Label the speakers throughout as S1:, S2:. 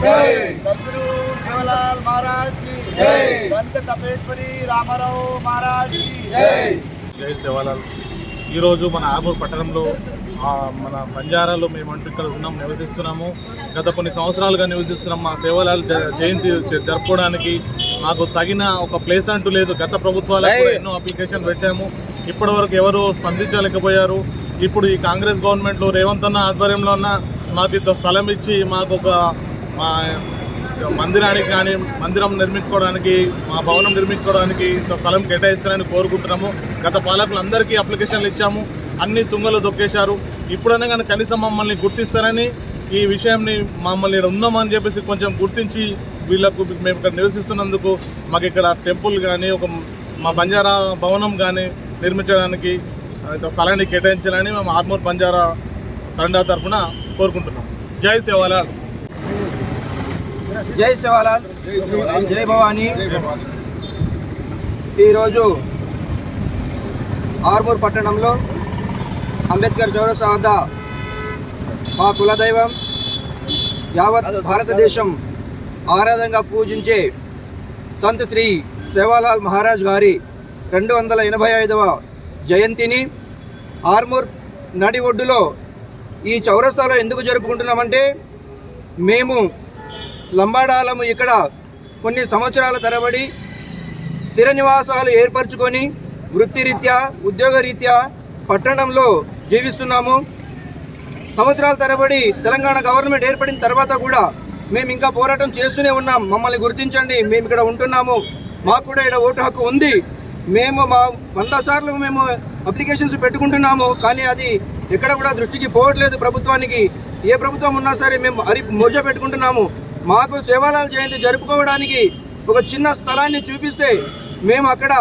S1: సద్గురు శివలాల్ మహారాజ్. సంత తపేశ్వరి రామారావు మహారాజ్
S2: జై.
S3: జై సేవాలాల్ ఈరోజు మన ఆగూరు పట్టణంలో ఆ, మన బంజారాలో మేమంటూ ఇక్కడ ఉన్నాం నివసిస్తున్నాము. గత కొన్ని సంవత్సరాలుగా నివసిస్తున్నాం. మా సేవలాల్ జ- జయంతి జరుపుకోవడానికి మాకు తగిన ఒక ప్లేస్ అంటూ లేదు. గత ప్రభుత్వాలకు ఎన్నో అప్లికేషన్ పెట్టాము. ఇప్పటి వరకు ఎవరు స్పందించలేకపోయారు. ఇప్పుడు ఈ కాంగ్రెస్ గవర్నమెంట్లో రేవంత్ అన్న ఆధ్వర్యంలో ఉన్న మాకు ఇంత స్థలం ఇచ్చి మాకు ఒక మా మందిరానికి కానీ మందిరం నిర్మించుకోవడానికి మా భవనం నిర్మించుకోవడానికి ఇంత స్థలం కేటాయిస్తారని కోరుకుంటున్నాము. గత పాలకులందరికీ అప్లికేషన్లు ఇచ్చాము. అన్ని తుంగలు దొక్కేశారు ఇప్పుడైనా కానీ కనీసం మమ్మల్ని గుర్తిస్తారని ఈ విషయంని మమ్మల్ని ఇక్కడ ఉన్నామని చెప్పేసి కొంచెం గుర్తించి వీళ్ళకు మేము ఇక్కడ నివసిస్తున్నందుకు మాకు ఇక్కడ టెంపుల్ కానీ ఒక మా బంజారా భవనం కానీ నిర్మించడానికి స్థలాన్ని కేటాయించాలని మేము ఆర్మూర్ బంజారా తండా తరఫున కోరుకుంటున్నాం. జై సేవాలాల్
S2: జై శివాలాల్ జై భవానీ. ఈరోజు ఆర్మూర్ పట్టణంలో అంబేద్కర్ చౌరస్తా వద్ద మా కులదైవం యావత్ భారతదేశం ఆరాధంగా పూజించే సంత్ శ్రీ సేవాలాల్ మహారాజ్ గారి రెండు వందల ఎనభై ఐదవ జయంతిని ఆర్మూర్ నడి ఒడ్డులో ఈ చౌరస్తాలో ఎందుకు జరుపుకుంటున్నామంటే మేము లంబాడాలము ఇక్కడ కొన్ని సంవత్సరాల తరబడి స్థిర నివాసాలు ఏర్పరచుకొని వృత్తిరీత్యా ఉద్యోగరీత్యా పట్టణంలో జీవిస్తున్నాము. సంవత్సరాల తరబడి తెలంగాణ గవర్నమెంట్ ఏర్పడిన తర్వాత కూడా మేము ఇంకా పోరాటం చేస్తూనే ఉన్నాం. మమ్మల్ని గుర్తించండి మేము ఇక్కడ ఉంటున్నాము. మాకు కూడా ఇక్కడ ఓటు హక్కు ఉంది. మేము మా వంద సార్లు మేము అప్లికేషన్స్ పెట్టుకుంటున్నాము. కానీ అది ఎక్కడ కూడా దృష్టికి పోవట్లేదు ప్రభుత్వానికి. ఏ ప్రభుత్వం ఉన్నా సరే మేము అరి మొజ పెట్టుకుంటున్నాము. మాకు సేవాలాల జయంతి జరుపుకోవడానికి ఒక చిన్న స్థలాన్ని చూపిస్తే మేము అక్కడ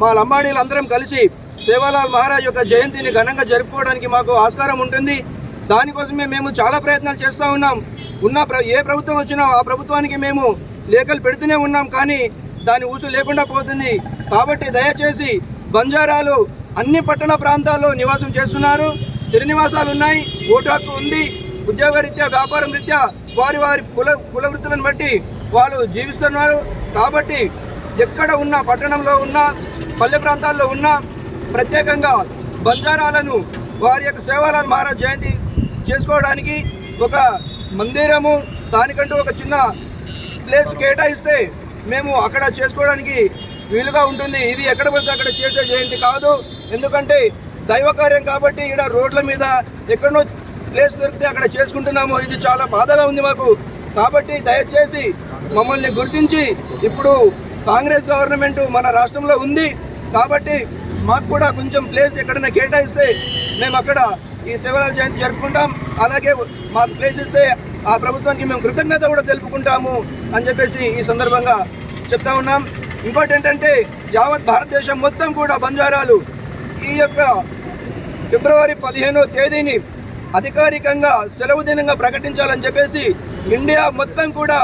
S2: మా లంబాడీలు అందరం కలిసి సేవాలాల్ మహారాజ్ యొక్క జయంతిని ఘనంగా జరుపుకోవడానికి మాకు ఆస్కారం ఉంటుంది. దానికోసమే మేము చాలా ప్రయత్నాలు చేస్తూ ఉన్నాం. ఉన్న ప్ర ఏ ప్రభుత్వం వచ్చినా ఆ ప్రభుత్వానికి మేము లేఖలు పెడుతూనే ఉన్నాం. కానీ దాని ఊసు లేకుండా పోతుంది. కాబట్టి దయచేసి బంజారాలు అన్ని పట్టణ ప్రాంతాల్లో నివాసం చేస్తున్నారు. స్థిర నివాసాలు ఉన్నాయి. ఓటు హక్కు ఉంది. ఉద్యోగ రీత్యా వ్యాపారం రీత్యా వారి వారి కుల కుల వృత్తులను బట్టి వాళ్ళు జీవిస్తున్నారు. కాబట్టి ఎక్కడ ఉన్న పట్టణంలో ఉన్న పల్లె ప్రాంతాల్లో ఉన్న ప్రత్యేకంగా బంజారాలను వారి యొక్క సేవాలాల్ మహారాజ్ జయంతి చేసుకోవడానికి ఒక మందిరము దానికంటూ ఒక చిన్న ప్లేస్ కేటాయిస్తే మేము అక్కడ చేసుకోవడానికి వీలుగా ఉంటుంది. ఇది ఎక్కడ పడితే అక్కడ చేసే జయంతి కాదు. ఎందుకంటే దైవ కార్యం కాబట్టి ఇక్కడ రోడ్ల మీద ఎక్కడో ప్లేస్ దొరికితే అక్కడ చేసుకుంటున్నాము. ఇది చాలా బాధగా ఉంది మాకు. కాబట్టి దయచేసి మమ్మల్ని గుర్తించి ఇప్పుడు కాంగ్రెస్ గవర్నమెంట్ మన రాష్ట్రంలో ఉంది. కాబట్టి మాకు కూడా కొంచెం ప్లేస్ ఎక్కడైనా కేటాయిస్తే మేము అక్కడ ఈ శివరాజ జయంతి జరుపుకుంటాం. అలాగే మాకు ప్లేస్ ఇస్తే ఆ ప్రభుత్వానికి మేము కృతజ్ఞత కూడా తెలుపుకుంటాము అని చెప్పేసి ఈ సందర్భంగా చెప్తా ఉన్నాం. ఇంకోటి ఏంటంటే యావత్ భారతదేశం మొత్తం కూడా బంజారాలు ఈ యొక్క ఫిబ్రవరి పదిహేనో తేదీని అధికారికంగా సెలవు దినంగా ప్రకటించాలని చెప్పేసి ఇండియా మొత్తం కూడా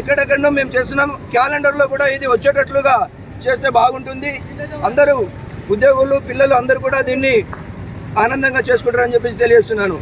S2: ఎక్కడెక్కడో మేము చేస్తున్నాం క్యాలెండర్లో కూడా ఇది వచ్చేటట్లుగా చేస్తే బాగుంటుంది. అందరూ ఉద్యోగులు పిల్లలు అందరూ కూడా దీన్ని ఆనందంగా చేసుకుంటారని చెప్పేసి తెలియజేస్తున్నాను.